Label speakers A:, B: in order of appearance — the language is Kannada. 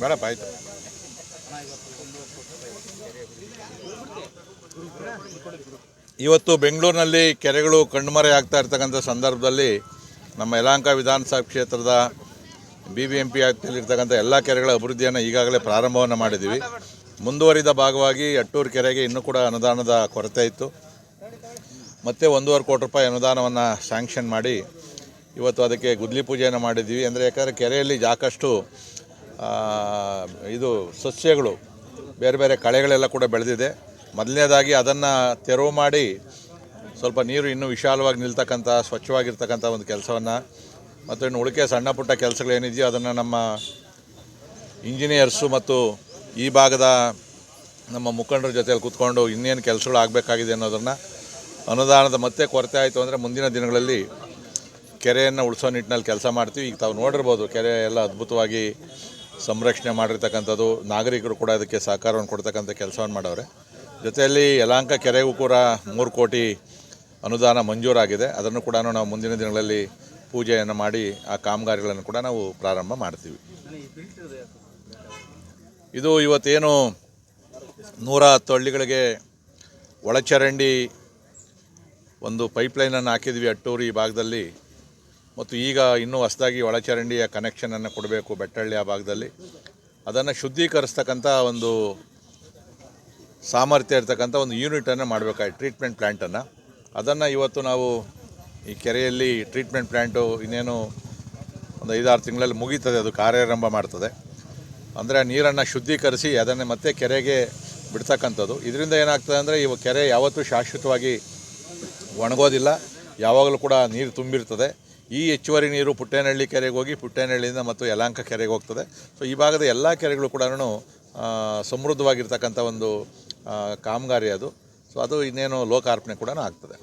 A: ಬೇಡಪ್ಪ, ಆಯಿತು. ಇವತ್ತು ಬೆಂಗಳೂರಿನಲ್ಲಿ ಕೆರೆಗಳು ಕಣ್ಮರೆ ಆಗ್ತಾ ಇರ್ತಕ್ಕಂಥ ಸಂದರ್ಭದಲ್ಲಿ ನಮ್ಮ ಯಲಹಂಕ ವಿಧಾನಸಭಾ ಕ್ಷೇತ್ರದ ಬಿ ಬಿ ಎಂ ಪಿ ಆಗ್ತಿರ್ತಕ್ಕಂಥ ಎಲ್ಲ ಕೆರೆಗಳ ಅಭಿವೃದ್ಧಿಯನ್ನು ಈಗಾಗಲೇ ಪ್ರಾರಂಭವನ್ನು ಮಾಡಿದ್ದೀವಿ. ಮುಂದುವರಿದ ಭಾಗವಾಗಿ ಅಟ್ಟೂರು ಕೆರೆಗೆ ಇನ್ನೂ ಕೂಡ ಅನುದಾನದ ಕೊರತೆ ಇತ್ತು. ಮತ್ತೆ ಒಂದೂವರೆ ಕೋಟಿ ರೂಪಾಯಿ ಅನುದಾನವನ್ನು ಸ್ಯಾಂಕ್ಷನ್ ಮಾಡಿ ಇವತ್ತು ಅದಕ್ಕೆ ಗುದ್ಲಿ ಪೂಜೆಯನ್ನು ಮಾಡಿದ್ದೀವಿ. ಅಂದರೆ ಯಾಕಂದರೆ ಕೆರೆಯಲ್ಲಿ ಸಾಕಷ್ಟು ಇದು ಸಸ್ಯಗಳು, ಬೇರೆ ಬೇರೆ ಕಳೆಗಳೆಲ್ಲ ಕೂಡ ಬೆಳೆದಿದೆ. ಮೊದಲನೇದಾಗಿ ಅದನ್ನು ತೆರವು ಮಾಡಿ ಸ್ವಲ್ಪ ನೀರು ಇನ್ನೂ ವಿಶಾಲವಾಗಿ ನಿಲ್ತಕ್ಕಂಥ, ಸ್ವಚ್ಛವಾಗಿರ್ತಕ್ಕಂಥ ಒಂದು ಕೆಲಸವನ್ನು. ಮತ್ತು ಇನ್ನು ಉಳಿಕೆ ಸಣ್ಣ ಪುಟ್ಟ ಕೆಲಸಗಳೇನಿದೆಯೋ ಅದನ್ನು ನಮ್ಮ ಇಂಜಿನಿಯರ್ಸು ಮತ್ತು ಈ ಭಾಗದ ನಮ್ಮ ಮುಖಂಡರ ಜೊತೆಯಲ್ಲಿ ಕೂತ್ಕೊಂಡು ಇನ್ನೇನು ಕೆಲಸಗಳು ಆಗಬೇಕಾಗಿದೆ ಅನ್ನೋದನ್ನು ಅನುದಾನದ ಮತ್ತೆ ಕೊರತೆ ಆಯಿತು ಅಂದರೆ ಮುಂದಿನ ದಿನಗಳಲ್ಲಿ ಕೆರೆಯನ್ನು ಉಳಿಸೋ ನಿಟ್ಟಿನಲ್ಲಿ ಕೆಲಸ ಮಾಡ್ತೀವಿ. ಈಗ ತಾವು ನೋಡಿರ್ಬೋದು ಕೆರೆ ಎಲ್ಲ ಅದ್ಭುತವಾಗಿ ಸಂರಕ್ಷಣೆ ಮಾಡಿರ್ತಕ್ಕಂಥದ್ದು, ನಾಗರಿಕರು ಕೂಡ ಅದಕ್ಕೆ ಸಹಕಾರವನ್ನು ಕೊಡ್ತಕ್ಕಂಥ ಕೆಲಸವನ್ನು ಮಾಡವ್ರೆ. ಜೊತೆಯಲ್ಲಿ ಯಲಾಂಕ ಕೆರೆಗೂ ಕೂಡ ಮೂರು ಕೋಟಿ ಅನುದಾನ ಮಂಜೂರಾಗಿದೆ. ಅದನ್ನು ಕೂಡ ನಾವು ಮುಂದಿನ ದಿನಗಳಲ್ಲಿ ಪೂಜೆಯನ್ನು ಮಾಡಿ ಆ ಕಾಮಗಾರಿಗಳನ್ನು ಕೂಡ ನಾವು ಪ್ರಾರಂಭ ಮಾಡ್ತೀವಿ. ಇದು ಇವತ್ತೇನು ನೂರ ಹತ್ತು ಹಳ್ಳಿಗಳಿಗೆ ಒಳಚರಂಡಿ ಒಂದು ಪೈಪ್ಲೈನನ್ನು ಹಾಕಿದ್ವಿ ಅಟ್ಟೂರು ಈ ಭಾಗದಲ್ಲಿ. ಮತ್ತು ಈಗ ಇನ್ನೂ ಹೊಸದಾಗಿ ಒಳಚರಂಡಿಯ ಕನೆಕ್ಷನನ್ನು ಕೊಡಬೇಕು ಬೆಟ್ಟಹಳ್ಳಿ ಆ ಭಾಗದಲ್ಲಿ. ಅದನ್ನು ಶುದ್ಧೀಕರಿಸ್ತಕ್ಕಂಥ ಒಂದು ಸಾಮರ್ಥ್ಯ ಇರ್ತಕ್ಕಂಥ ಒಂದು ಯೂನಿಟನ್ನು ಮಾಡಬೇಕಾಗಿ ಟ್ರೀಟ್ಮೆಂಟ್ ಪ್ಲ್ಯಾಂಟನ್ನು ಅದನ್ನು ಇವತ್ತು ನಾವು ಈ ಕೆರೆಯಲ್ಲಿ ಟ್ರೀಟ್ಮೆಂಟ್ ಪ್ಲ್ಯಾಂಟು ಇನ್ನೇನು ಒಂದು ಐದಾರು ತಿಂಗಳಲ್ಲಿ ಮುಗೀತದೆ, ಅದು ಕಾರ್ಯಾರಂಭ ಮಾಡ್ತದೆ. ಅಂದರೆ ನೀರನ್ನು ಶುದ್ಧೀಕರಿಸಿ ಅದನ್ನು ಮತ್ತೆ ಕೆರೆಗೆ ಬಿಡ್ತಕ್ಕಂಥದ್ದು. ಇದರಿಂದ ಏನಾಗ್ತದೆ ಅಂದರೆ ಇವ ಕೆರೆ ಯಾವತ್ತೂ ಶಾಶ್ವತವಾಗಿ ಒಣಗೋದಿಲ್ಲ. ಯಾವಾಗಲೂ ಕೂಡ ನೀರು ತುಂಬಿರ್ತದೆ. ಈ ಹೆಚ್ಚುವರಿ ನೀರು ಪುಟ್ಟೇನಹಳ್ಳಿ ಕೆರೆಗೆ ಹೋಗಿ ಪುಟ್ಟೇನಹಳ್ಳಿಯಿಂದ ಮತ್ತು ಯಲಾಂಕ ಕೆರೆಗೆ ಹೋಗ್ತದೆ. ಸೊ ಈ ಭಾಗದ ಎಲ್ಲ ಕೆರೆಗಳು ಕೂಡ ಸಮೃದ್ಧವಾಗಿರ್ತಕ್ಕಂಥ ಒಂದು ಕಾಮಗಾರಿ ಅದು. ಸೊ ಅದು ಇನ್ನೇನು ಲೋಕಾರ್ಪಣೆ ಕೂಡ ಆಗ್ತದೆ.